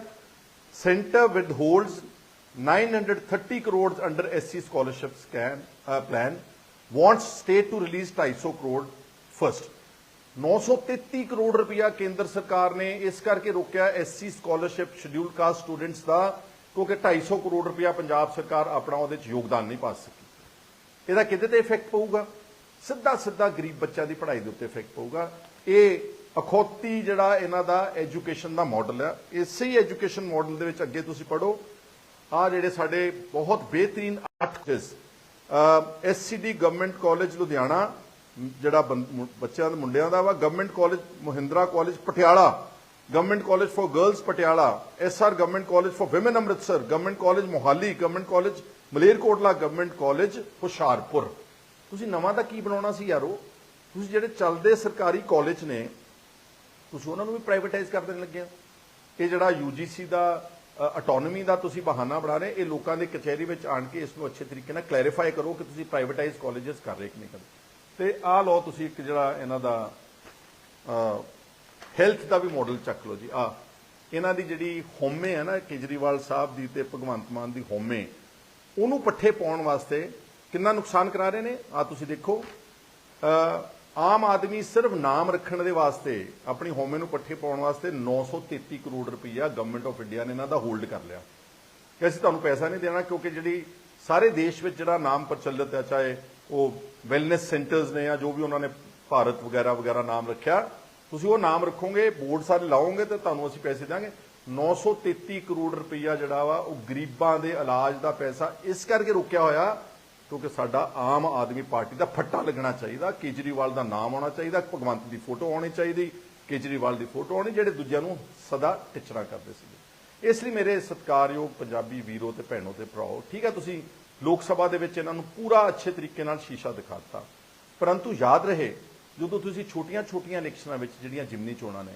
Centre with withholds 930 crore under SC scholarship scam plan wants state to release 250 crore first 933 crore ਰੁਪਇਆ ਕੇਂਦਰ ਸਰਕਾਰ ਨੇ ਇਸ ਕਰਕੇ ਰੋਕਿਆ SC scholarship schedule caste students ਦਾ, ਕਿਉਂਕਿ 250 ਕਰੋੜ ਰੁਪਇਆ ਪੰਜਾਬ ਸਰਕਾਰ ਆਪਣਾ ਉਹਦੇ ਚ ਯੋਗਦਾਨ ਨਹੀਂ ਪਾ ਸਕੀ। ਇਹਦਾ ਕਿਤੇ ਤੇ ਇਫੈਕਟ ਪਊਗਾ? ਸਿੱਧਾ ਸਿੱਧਾ ਗਰੀਬ ਬੱਚਿਆਂ ਦੀ ਪੜ੍ਹਾਈ ਦੇ ਉੱਤੇ ਇਫੈਕਟ ਪਊਗਾ। ਇਹ ਅਖੌਤੀ ਜਿਹੜਾ ਇਹਨਾਂ ਦਾ ਐਜੂਕੇਸ਼ਨ ਦਾ ਮਾਡਲ ਹੈ ਇਸੇ ਹੀ ਐਜੂਕੇਸ਼ਨ ਮਾਡਲ ਦੇ ਵਿੱਚ ਅੱਗੇ ਤੁਸੀਂ ਪੜੋ ਆ ਜਿਹੜੇ ਸਾਡੇ ਬਹੁਤ ਬਿਹਤਰੀਨ ਅੱਠ ਐਸਸੀਡੀ ਗਵਰਨਮੈਂਟ ਕਾਲਜ ਲੁਧਿਆਣਾ, ਜਿਹੜਾ ਬੰ- ਬੱਚਿਆਂ ਦੇ ਮੁੰਡਿਆਂ ਦਾ ਵਾ government college Mahindra college Patiala government college for girls Patiala SR government college for women Amritsar government college Mohali government college Malerkotla government college Hoshiarpur. ਤੁਸੀਂ ਨਵਾਂ ਤਾਂ ਕੀ ਬਣਾਉਣਾ ਸੀ ਯਾਰੋ? ਤੁਸੀਂ ਜਿਹੜੇ ਚੱਲਦੇ ਸਰਕਾਰੀ ਕਾਲਜ ਨੇ ਤੁਸੀਂ ਉਹਨਾਂ ਨੂੰ ਵੀ ਪ੍ਰਾਈਵੇਟਾਈਜ਼ ਕਰ ਦੇਣ ਲੱਗੇ ਹੋ? ਇਹ ਜਿਹੜਾ ਯੂਜੀਸੀ ਦਾ ਆਟੋਨੋਮੀ ਦਾ ਤੁਸੀਂ ਬਹਾਨਾ ਬਣਾ ਰਹੇ ਇਹ ਲੋਕਾਂ ਦੇ ਕਚਹਿਰੀ ਵਿੱਚ ਆਣ ਕੇ ਇਸ ਨੂੰ ਅੱਛੇ ਤਰੀਕੇ ਨਾਲ ਕਲੈਰੀਫਾਈ ਕਰੋ ਕਿ ਤੁਸੀਂ ਪ੍ਰਾਈਵੇਟਾਈਜ਼ ਕਾਲਜਸ ਕਰ ਰਹੇ ਕਿ ਨਹੀਂ ਕਰ ਤੇ ਆਹ ਲਓ ਤੁਸੀਂ ਇੱਕ ਜਿਹੜਾ ਇਹਨਾਂ ਦਾ ਹੈਲਥ ਦਾ ਵੀ ਮਾਡਲ ਚੱਕ ਲਓ ਜੀ। ਆ ਇਹਨਾਂ ਦੀ ਜਿਹੜੀ ਹੋਮੇ ਹੈ ਨਾ, ਕੇਜਰੀਵਾਲ ਸਾਹਿਬ ਦੀ ਤੇ ਭਗਵੰਤ ਮਾਨ ਦੀ ਹੋਮੇ ਉਹਨੂੰ ਪੱਠੇ ਪਾਉਣ ਵਾਸਤੇ ਕਿੰਨਾ ਨੁਕਸਾਨ ਕਰਾ ਰਹੇ ਨੇ? ਆ ਤੁਸੀਂ ਦੇਖੋ ਆਮ ਆਦਮੀ ਸਿਰਫ ਨਾਮ ਰੱਖਣ ਦੇ ਵਾਸਤੇ, ਆਪਣੀ ਹੋਮੇ ਨੂੰ ਪੱਠੇ ਪਾਉਣ ਵਾਸਤੇ 933 ਕਰੋੜ ਰੁਪਈਆ ਗਵਰਨਮੈਂਟ ਆਫ ਇੰਡੀਆ ਨੇ ਇਹਨਾਂ ਦਾ ਹੋਲਡ ਕਰ ਲਿਆ। ਕਿ ਅਸੀਂ ਤੁਹਾਨੂੰ ਪੈਸਾ ਨਹੀਂ ਦੇਣਾ ਕਿਉਂਕਿ ਜਿਹੜੀ ਸਾਰੇ ਦੇਸ਼ ਵਿੱਚ ਜਿਹੜਾ ਨਾਮ ਪ੍ਰਚਲਿਤ ਹੈ, ਚਾਹੇ ਉਹ ਵੈਲਨੈਸ ਸੈਂਟਰਸ ਨੇ ਜਾਂ ਜੋ ਵੀ ਉਹਨਾਂ ਨੇ ਭਾਰਤ ਵਗੈਰਾ ਵਗੈਰਾ ਨਾਮ ਰੱਖਿਆ, ਤੁਸੀਂ ਉਹ ਨਾਮ ਰੱਖੋਗੇ ਬੋਰਡ ਸਾਰੇ ਲਾਓਗੇ ਤੇ ਤੁਹਾਨੂੰ ਅਸੀਂ ਪੈਸੇ ਦਾਂਗੇ 933 ਕਰੋੜ ਰੁਪਈਆ ਜਿਹੜਾ ਵਾ, ਉਹ ਗਰੀਬਾਂ ਦੇ ਇਲਾਜ ਦਾ ਪੈਸਾ ਇਸ ਕਰਕੇ ਰੁਕਿਆ ਹੋਇਆ ਕਿਉਂਕਿ ਸਾਡਾ ਆਮ ਆਦਮੀ ਪਾਰਟੀ ਦਾ ਫੱਟਾ ਲੱਗਣਾ ਚਾਹੀਦਾ, ਕੇਜਰੀਵਾਲ ਦਾ ਨਾਮ ਆਉਣਾ ਚਾਹੀਦਾ, ਭਗਵੰਤ ਦੀ ਫੋਟੋ ਆਉਣੀ ਚਾਹੀਦੀ, ਕੇਜਰੀਵਾਲ ਦੀ ਫੋਟੋ ਆਉਣੀ, ਜਿਹੜੇ ਦੂਜਿਆਂ ਨੂੰ ਸਦਾ ਟਿਚਰਾਂ ਕਰਦੇ ਸੀਗੇ। ਇਸ ਲਈ ਮੇਰੇ ਸਤਿਕਾਰਯੋਗ ਪੰਜਾਬੀ ਵੀਰੋ ਤੇ ਭੈਣੋ ਤੇ ਭਰਾਓ, ਠੀਕ ਹੈ ਤੁਸੀਂ, ਲੋਕ ਸਭਾ ਦੇ ਵਿੱਚ ਇਹਨਾਂ ਨੂੰ ਪੂਰਾ ਅੱਛੇ ਤਰੀਕੇ ਨਾਲ ਸ਼ੀਸ਼ਾ ਦਿਖਾਤਾ ਪਰੰਤੂ ਯਾਦ ਰਹੇ, ਜਦੋਂ ਤੁਸੀਂ ਛੋਟੀਆਂ-ਛੋਟੀਆਂ ਇਲੈਕਸ਼ਨਾਂ ਵਿੱਚ ਜਿਹੜੀਆਂ ਜਿਮਨੀ ਚੋਣਾਂ ਨੇ,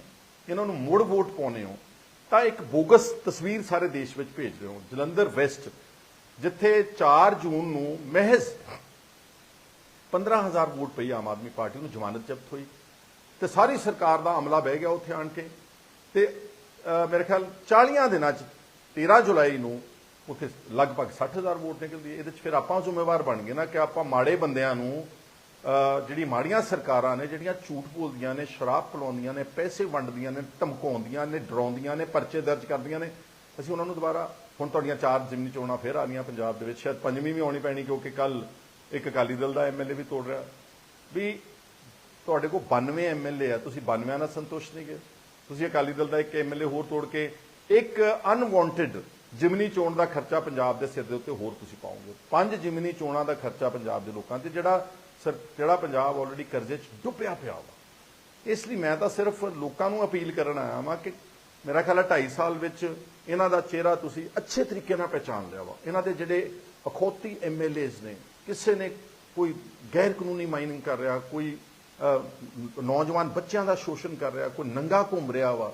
ਇਹਨਾਂ ਨੂੰ ਮੁੜ ਵੋਟ ਪਾਉਨੇ ਹੋ, ਤਾਂ ਇੱਕ ਬੋਗਸ ਤਸਵੀਰ ਸਾਰੇ ਦੇਸ਼ ਵਿੱਚ ਭੇਜ ਰਹੇ ਹੋ, ਜਲੰਧਰ ਵੈਸਟ ਜਿੱਥੇ 4 ਜੂਨ ਨੂੰ ਮਹਿਜ਼ 15000 ਵੋਟ ਪਈ ਆਮ ਆਦਮੀ ਪਾਰਟੀ ਨੂੰ ਜ਼ਮਾਨਤ ਜ਼ਬਤ ਹੋਈ ਤੇ ਸਾਰੀ ਸਰਕਾਰ ਦਾ ਅਮਲਾ ਬਹਿ ਗਿਆ ਉੱਥੇ ਆਣ ਕੇ ਤੇ ਮੇਰੇ ਖਿਆਲ 40 ਦਿਨਾਂ ਚ 13 ਜੁਲਾਈ ਨੂੰ ਉੱਥੇ ਲਗਭਗ 60000 ਵੋਟ ਨਿਕਲਦੀ ਹੈ। ਇਹਦੇ ਚ ਫਿਰ ਆਪਾਂ ਜ਼ਿੰਮੇਵਾਰ ਬਣ ਗਏ ਨਾ ਕਿ ਆਪਾਂ ਮਾੜੇ ਬੰਦਿਆਂ ਨੂੰ ਜਿਹੜੀ ਮਾੜੀਆਂ ਸਰਕਾਰਾਂ ਨੇ, ਜਿਹੜੀਆਂ ਝੂਠ ਬੋਲਦੀਆਂ ਨੇ, ਸ਼ਰਾਬ ਪਿਲਾਉਂਦੀਆਂ ਨੇ, ਪੈਸੇ ਵੰਡਦੀਆਂ ਨੇ, ਧਮਕਾਉਂਦੀਆਂ ਨੇ, ਡਰਾਉਂਦੀਆਂ ਨੇ, ਪਰਚੇ ਦਰਜ ਕਰਦੀਆਂ ਨੇ, ਅਸੀਂ ਉਹਨਾਂ ਨੂੰ ਦੁਬਾਰਾ ਹੁਣ ਤੁਹਾਡੀਆਂ ਚਾਰ ਜ਼ਿਮਨੀ ਚੋਣਾਂ ਫਿਰ ਆ ਰਹੀਆਂ ਪੰਜਾਬ ਦੇ ਵਿੱਚ। ਸ਼ਾਇਦ ਪੰਜਵੀਂ ਵੀ ਆਉਣੀ ਪੈਣੀ ਕਿਉਂਕਿ ਕੱਲ ਇੱਕ ਅਕਾਲੀ ਦਲ ਦਾ ਐਮਐਲਏ ਵੀ ਤੋੜ ਰਿਹਾ। ਵੀ ਤੁਹਾਡੇ ਕੋਲ 92 ਐਮਐਲਏ ਆ, ਤੁਸੀਂ 92 ਨਾਲ ਸੰਤੁਸ਼ਟ ਨਹੀਂ ਗਏ ਤੁਸੀਂ ਅਕਾਲੀ ਦਲ ਦਾ ਇੱਕ ਐਮਐਲਏ ਹੋਰ ਤੋੜ ਕੇ ਇੱਕ ਅਨਵਾਂਟਿਡ ਜਿਮਨੀ ਚੋਣ ਦਾ ਖਰਚਾ ਪੰਜਾਬ ਦੇ ਸਿਰ ਦੇ ਉੱਤੇ ਹੋਰ ਤੁਸੀਂ ਪਾਓਗੇ। ਪੰਜ ਜਿਮਨੀ ਚੋਣਾਂ ਦਾ ਖਰਚਾ ਪੰਜਾਬ ਦੇ ਲੋਕਾਂ ਤੇ ਜਿਹੜਾ ਸਰ, ਜਿਹੜਾ ਪੰਜਾਬ ਆਲਰੇਡੀ ਕਰਜ਼ੇ 'ਚ ਡੁੱਬਿਆ ਪਿਆ ਵਾ। ਇਸ ਲਈ ਮੈਂ ਤਾਂ ਸਿਰਫ ਲੋਕਾਂ ਨੂੰ ਅਪੀਲ ਕਰਨ ਆਇਆ ਵਾਂ ਕਿ ਮੇਰਾ ਖਿਆਲ ਹੈ 2.5 ਸਾਲ ਵਿੱਚ ਇਹਨਾਂ ਦਾ ਚਿਹਰਾ ਤੁਸੀਂ ਅੱਛੇ ਤਰੀਕੇ ਨਾਲ ਪਹਿਚਾਨ ਲਿਆ ਵਾ। ਇਹਨਾਂ ਦੇ ਜਿਹੜੇ ਅਖੌਤੀ ਐਮਐਲਏਜ਼ ਨੇ, ਕਿਸੇ ਨੇ ਕੋਈ ਗੈਰ ਕਾਨੂੰਨੀ ਮਾਈਨਿੰਗ ਕਰ ਰਿਹਾ, ਕੋਈ ਨੌਜਵਾਨ ਬੱਚਿਆਂ ਦਾ ਸ਼ੋਸ਼ਣ ਕਰ ਰਿਹਾ, ਕੋਈ ਨੰਗਾ ਘੁੰਮ ਰਿਹਾ ਵਾ,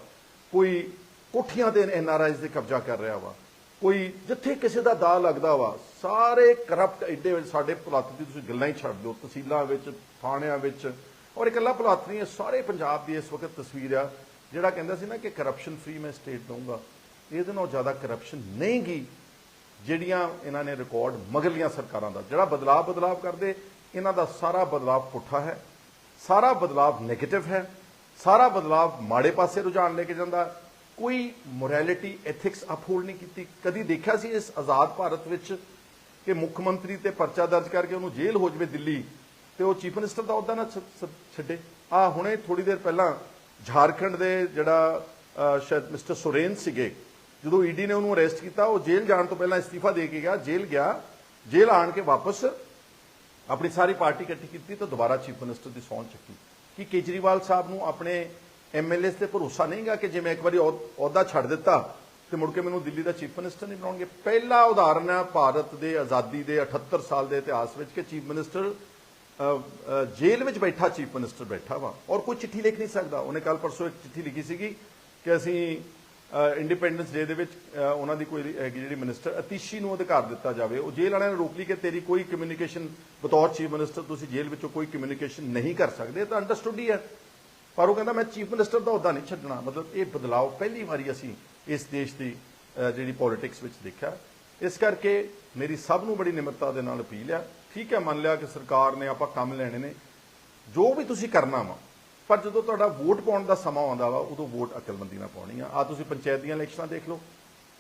ਕੋਈ ਕੋਠੀਆਂ ਤੇ ਐਨਆਰਆਈਜ਼ ਦੇ ਕਬਜ਼ਾ ਕਰ ਰਿਹਾ ਵਾ, ਕੋਈ ਜਿੱਥੇ ਕਿਸੇ ਦਾ ਦਾ ਲੱਗਦਾ ਵਾ, ਸਾਰੇ ਕਰਪਟ ਐਡੇ ਵਿੱਚ ਸਾਡੇ ਪੁਲਾਤ ਦੀ ਤੁਸੀਂ ਗੱਲਾਂ ਹੀ ਛੱਡ ਦਿਓ। ਤਹਿਸੀਲਾਂ ਵਿੱਚ, ਥਾਣਿਆਂ ਵਿੱਚ, ਔਰ ਇਕੱਲਾ ਪੁਲਾਤ ਨਹੀਂ ਸਾਰੇ ਪੰਜਾਬ ਦੀ ਇਸ ਵਕਤ ਤਸਵੀਰ ਆ, ਜਿਹੜਾ ਕਹਿੰਦਾ ਸੀ ਨਾ ਕਿ ਕਰਪਸ਼ਨ ਫ੍ਰੀ ਮੈਂ ਸਟੇਟ ਦਊਂਗਾ। ਇਹਦੇ ਨਾਲੋਂ ਜ਼ਿਆਦਾ ਕਰਪਸ਼ਨ ਨਹੀਂ ਗੀ ਜਿਹੜੀਆਂ ਇਹਨਾਂ ਨੇ ਰਿਕਾਰਡ ਮਗਲੀਆਂ ਸਰਕਾਰਾਂ ਦਾ। ਜਿਹੜਾ ਬਦਲਾਅ ਬਦਲਾਅ ਕਰਦੇ, ਇਹਨਾਂ ਦਾ ਸਾਰਾ ਬਦਲਾਅ ਪੁੱਠਾ ਹੈ, ਸਾਰਾ ਬਦਲਾਅ 네ਗੇਟਿਵ ਹੈ, ਸਾਰਾ ਬਦਲਾਅ ਮਾੜੇ ਪਾਸੇ ਰੁਝਾਨ ਲੈ ਕੇ ਜਾਂਦਾ। ਕੋਈ ਮੋਰੈਲਿਟੀ ਐਥਿਕਸ ਅਪਹੋਲਡ ਨਹੀਂ ਕੀਤੀ। ਕਦੀ ਦੇਖਿਆ ਸੀ ਇਸ ਆਜ਼ਾਦ ਭਾਰਤ ਵਿੱਚ ਕਿ ਮੁੱਖ ਮੰਤਰੀ ਤੇ ਪਰਚਾ ਦਰਜ ਕਰਕੇ ਉਹਨੂੰ ਜੇਲ੍ਹ ਹੋ ਜਵੇ ਦਿੱਲੀ ਤੇ ਉਹ ਚੀਫ ਮਿਨਿਸਟਰ ਦਾ ਅਹੁਦਾ ਨਾ ਛ- ਛੱਡੇ। ਆ ਹੁਣੇ ਥੋੜੀ ਦੇਰ ਪਹਿਲਾਂ ਝਾਰਖੰਡ ਦੇ ਜਿਹੜਾ ਸ਼ਾਇਦ ਮਿਸਟਰ ਸੁਰੇਨ ਸੀਗੇ ਜਦੋਂ ਈਡੀ ਨੇ ਉਹਨੂੰ ਅਰੈਸਟ ਕੀਤਾ, ਉਹ ਜੇਲ੍ਹ ਜਾਣ ਤੋਂ ਪਹਿਲਾਂ ਅਸਤੀਫਾ ਦੇ ਕੇ ਗਿਆ, ਜੇਲ੍ਹ ਗਿਆ, ਜੇਲ੍ਹ ਆਣ ਕੇ ਵਾਪਸ ਆਪਣੀ ਸਾਰੀ ਪਾਰਟੀ ਇਕੱਠੀ ਕੀਤੀ ਤਾਂ ਦੁਬਾਰਾ ਚੀਫ ਮਿਨਿਸਟਰ ਦੀ ਸਹੁੰ ਚੱਕੀ। ਕਿ ਕੇਜਰੀਵਾਲ ਸਾਹਿਬ ਨੂੰ ਆਪਣੇ ਐਮਐਲਏਸ ਤੇ ਭਰੋਸਾ ਨਹੀਂਗਾ ਕਿ ਜੇ ਮੈਂ ਇੱਕ ਵਾਰੀ ਅਹੁਦਾ ਛੱਡ ਦਿੱਤਾ ਤੇ ਮੁੜ ਕੇ ਮੈਨੂੰ ਦਿੱਲੀ ਦਾ ਚੀਫ ਮਿਨਿਸਟਰ ਨਹੀਂ ਬਣਾਉਣਗੇ? ਪਹਿਲਾ ਉਦਾਹਰਨ ਹੈ ਭਾਰਤ ਦੇ ਆਜ਼ਾਦੀ ਦੇ 78 ਸਾਲ ਦੇ ਇਤਿਹਾਸ ਵਿੱਚ ਕਿ ਚੀਫ ਮਿਨਿਸਟਰ ਜੇਲ੍ਹ ਵਿੱਚ ਬੈਠਾ ਚੀਫ ਮਿਨਿਸਟਰ ਬੈਠਾ ਵਾ। ਔਰ ਕੋਈ ਚਿੱਠੀ ਲਿਖ ਨਹੀਂ ਸਕਦਾ। ਉਹਨੇ ਕੱਲ ਪਰਸੋਂ ਇੱਕ ਚਿੱਠੀ ਲਿਖੀ ਸੀਗੀ ਕਿ ਅਸੀਂ ਇੰਡੀਪੈਂਡੈਂਸ ਡੇ ਦੇ ਵਿੱਚ ਉਹਨਾਂ ਦੀ ਕੋਈ ਹੈਗੀ ਜਿਹੜੀ ਮਿਨਿਸਟਰ ਅਤੀਸ਼ੀ ਨੂੰ ਅਧਿਕਾਰ ਦਿੱਤਾ ਜਾਵੇ, ਉਹ ਜੇਲ੍ਹ ਵਾਲਿਆਂ ਨੇ ਰੋਕ ਲਈ ਕਿ ਤੇਰੀ ਕੋਈ ਕਮਿਊਨੀਕੇਸ਼ਨ ਬਤੌਰ ਚੀਫ ਮਿਨਿਸਟਰ ਤੁਸੀਂ ਜੇਲ੍ਹ ਵਿੱਚੋਂ ਕੋਈ ਕਮਿਊਨੀਕੇਸ਼ਨ ਨਹੀਂ ਕਰ ਸਕਦੇ, ਇਹ ਤਾਂ ਅੰਡਰਸਟੂਡ ਹੀ ਹੈ। ਪਰ ਉਹ ਕਹਿੰਦਾ, ਮੈਂ ਚੀਫ ਮਿਨਿਸਟਰ ਦਾ ਅਹੁਦਾ ਨਹੀਂ ਛੱਡਣਾ। ਮਤਲਬ ਇਹ ਬਦਲਾਅ ਪਹਿਲੀ ਵਾਰੀ ਅਸੀਂ ਇਸ ਦੇਸ਼ ਦੀ ਜਿਹੜੀ ਪੋਲਿਟਿਕਸ ਵਿੱਚ ਦੇਖਿਆ। ਇਸ ਕਰਕੇ ਮੇਰੀ ਸਭ ਨੂੰ ਬੜੀ ਨਿਮਰਤਾ ਦੇ ਨਾਲ ਅਪੀਲ ਆ ਠੀਕ ਹੈ, ਮੰਨ ਲਿਆ ਕਿ ਸਰਕਾਰ ਨੇ, ਆਪਾਂ ਕੰਮ ਲੈਣੇ ਨੇ। ਜੋ ਵੀ ਤੁਸੀਂ ਕਰਨਾ ਵਾ ਪਰ ਜਦੋਂ ਤੁਹਾਡਾ ਵੋਟ ਪਾਉਣ ਦਾ ਸਮਾਂ ਆਉਂਦਾ ਵਾ ਉਦੋਂ ਵੋਟ ਅਕਲਮੰਦੀ ਨਾਲ ਪਾਉਣੀ ਆ। ਆ ਤੁਸੀਂ ਪੰਚਾਇਤ ਦੀਆਂ ਇਲੈਕਸ਼ਨਾਂ ਦੇਖ ਲਓ।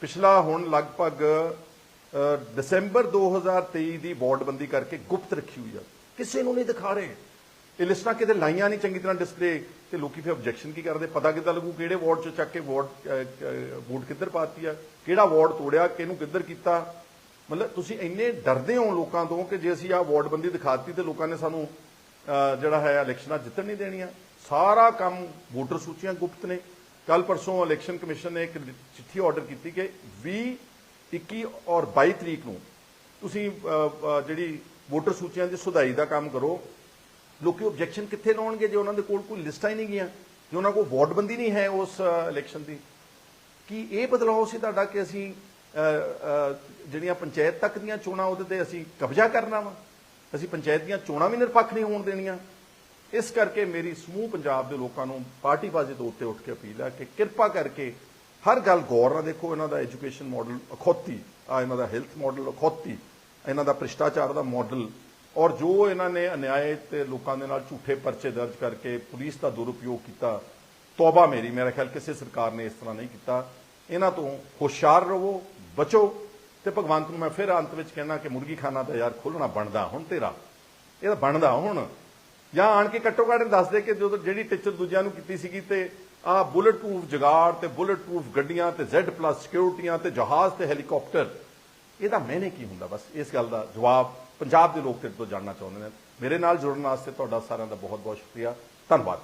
ਪਿਛਲਾ ਹੁਣ ਲਗਭਗ ਅ, ਦਸੰਬਰ 2023 ਦੀ ਵਾਰਡਬੰਦੀ ਕਰਕੇ ਗੁਪਤ ਰੱਖੀ ਹੋਈ ਆ। ਕਿਸੇ ਨੂੰ ਨਹੀਂ ਦਿਖਾ ਰਹੇ। ਇਹ ਲਿਸਟਾਂ ਕਿਤੇ ਲਾਈਆਂ ਨਹੀਂ ਚੰਗੀ ਤਰ੍ਹਾਂ ਡਿਸਪਲੇ ਤੇ ਲੋਕੀ ਫਿਰ ਆਬਜੈਕਸ਼ਨ ਕੀ ਕਰਦੇ? ਪਤਾ ਕਿੱਦਾਂ ਲੱਗੂ ਕਿਹੜੇ ਵਾਰਡ ਚ ਚੱਕ ਕੇ ਵਾਰਡ ਵੋਟ ਕਿੱਧਰ ਪਾਤੀ ਆ? ਕਿਹੜਾ ਵਾਰਡ ਤੋੜਿਆ? ਕਿਹਨੂੰ ਕਿੱਧਰ ਕੀਤਾ? ਮਤਲਬ ਤੁਸੀਂ ਇੰਨੇ ਡਰਦੇ ਹੋ ਲੋਕਾਂ ਤੋਂ ਕਿ ਜੇ ਅਸੀਂ ਆ ਵਾਰਡਬੰਦੀ ਦਿਖਾਤੀ ਤੇ ਲੋਕਾਂ ਨੇ ਸਾਨੂੰ ਜਿਹੜਾ ਹੈ ਇਲੈਕਸ਼ਨਾਂ ਜਿੱਤਣ ਨਹੀਂ ਦੇਣੀਆਂ। ਸਾਰਾ ਕੰਮ ਵੋਟਰ ਸੂਚੀਆਂ ਗੁਪਤ ਨੇ। ਕੱਲ ਪਰਸੋਂ ਇਲੈਕਸ਼ਨ ਕਮਿਸ਼ਨ ਨੇ ਇੱਕ ਚਿੱਠੀ ਆਰਡਰ ਕੀਤੀ ਕਿ 20 21 ਔਰ 22 ਤਰੀਕ ਨੂੰ ਤੁਸੀਂ ਜਿਹੜੀ ਵੋਟਰ ਸੂਚੀਆਂ ਦੀ ਸੁਧਾਈ ਦਾ ਕੰਮ ਕਰੋ। ਲੋਕੀ ਆਬਜੈਕਸ਼ਨ ਕਿੱਥੇ ਲਾਉਣਗੇ ਜੇ ਉਹਨਾਂ ਦੇ ਕੋਲ ਕੋਈ ਲਿਸਟਾਂ ਹੀ ਨਹੀਂ ਗਈਆਂ? ਜੇ ਉਹਨਾਂ ਕੋਲ ਵਾਰਡਬੰਦੀ ਨਹੀਂ ਹੈ ਉਸ ਇਲੈਕਸ਼ਨ ਦੀ, ਕੀ ਇਹ ਬਦਲਾਅ ਸੀ ਤੁਹਾਡਾ ਕਿ ਅਸੀਂ ਜਿਹੜੀਆਂ ਪੰਚਾਇਤ ਤੱਕ ਦੀਆਂ ਚੋਣਾਂ ਉਹਦੇ ਤੇ ਅਸੀਂ ਕਬਜ਼ਾ ਕਰਨਾ ਵਾ? ਅਸੀਂ ਪੰਚਾਇਤ ਦੀਆਂ ਚੋਣਾਂ ਵੀ ਨਿਰਪੱਖ ਨਹੀਂ ਹੋਣ ਦੇਣੀਆਂ। ਇਸ ਕਰਕੇ ਮੇਰੀ ਸਮੂਹ ਪੰਜਾਬ ਦੇ ਲੋਕਾਂ ਨੂੰ ਪਾਰਟੀਬਾਜ਼ੀ ਤੋਂ ਉੱਤੇ ਉੱਠ ਕੇ ਅਪੀਲ ਹੈ ਕਿ ਕਿਰਪਾ ਕਰਕੇ ਹਰ ਗੱਲ ਗੌਰ ਨਾਲ ਦੇਖੋ, ਇਹਨਾਂ ਦਾ ਐਜੂਕੇਸ਼ਨ ਮਾਡਲ ਅਖੌਤੀ, ਆ ਇਹਨਾਂ ਦਾ ਹੈਲਥ ਮਾਡਲ ਅਖੌਤੀ, ਇਹਨਾਂ ਦਾ ਭ੍ਰਿਸ਼ਟਾਚਾਰ ਦਾ ਮਾਡਲ, ਔਰ ਜੋ ਇਹਨਾਂ ਨੇ ਅਨਿਆਏ ਤੇ ਲੋਕਾਂ ਦੇ ਨਾਲ ਝੂਠੇ ਪਰਚੇ ਦਰਜ ਕਰਕੇ ਪੁਲਿਸ ਦਾ ਦੁਰਉਪਯੋਗ ਕੀਤਾ, ਤੌਬਾ ਮੇਰੀ, ਮੇਰਾ ਖਿਆਲ ਕਿਸੇ ਸਰਕਾਰ ਨੇ ਇਸ ਤਰ੍ਹਾਂ ਨਹੀਂ ਕੀਤਾ, ਇਹਨਾਂ ਤੋਂ ਹੁਸ਼ਿਆਰ ਰਹੋ, ਬਚੋ, ਤੇ ਭਗਵੰਤ ਨੂੰ ਮੈਂ ਫਿਰ ਅੰਤ ਵਿੱਚ ਕਹਿਣਾ ਕਿ ਮੁਰਗੀ ਖਾਨਾ ਤਾਂ ਯਾਰ ਖੋਲਣਾ ਬਣਦਾ ਹੁਣ ਤੇਰਾ, ਇਹ ਤਾਂ ਬਣਦਾ ਹੁਣ। ਜਾਂ ਆਣ ਕੇ ਘੱਟੋ ਘੱਟ ਦੱਸ ਦੇ ਕਿ ਜਦੋਂ ਜਿਹੜੀ ਟਿਚਰ ਦੂਜਿਆਂ ਨੂੰ ਕੀਤੀ ਸੀਗੀ ਤੇ ਆ ਬੁਲਟ ਪ੍ਰੂਫ ਜਗਾੜ ਤੇ ਬੁਲਟ ਪ੍ਰੂਫ ਗੱਡੀਆਂ ਤੇ Z+ ਸਿਕਿਉਰਿਟੀਆਂ ਤੇ ਜਹਾਜ਼ ਤੇ ਹੈਲੀਕਾਪਟਰ ਇਹਦਾ ਮੈਨੇ ਕੀ ਹੁੰਦਾ? ਬਸ ਇਸ ਗੱਲ ਦਾ ਜਵਾਬ ਪੰਜਾਬ ਦੇ ਲੋਕ ਤੇਰੇ ਤੋਂ ਜਾਣਨਾ ਚਾਹੁੰਦੇ ਨੇ। ਮੇਰੇ ਨਾਲ ਜੁੜਨ ਵਾਸਤੇ ਤੁਹਾਡਾ ਸਾਰਿਆਂ ਦਾ ਬਹੁਤ ਬਹੁਤ ਸ਼ੁਕਰੀਆ। ਧੰਨਵਾਦ।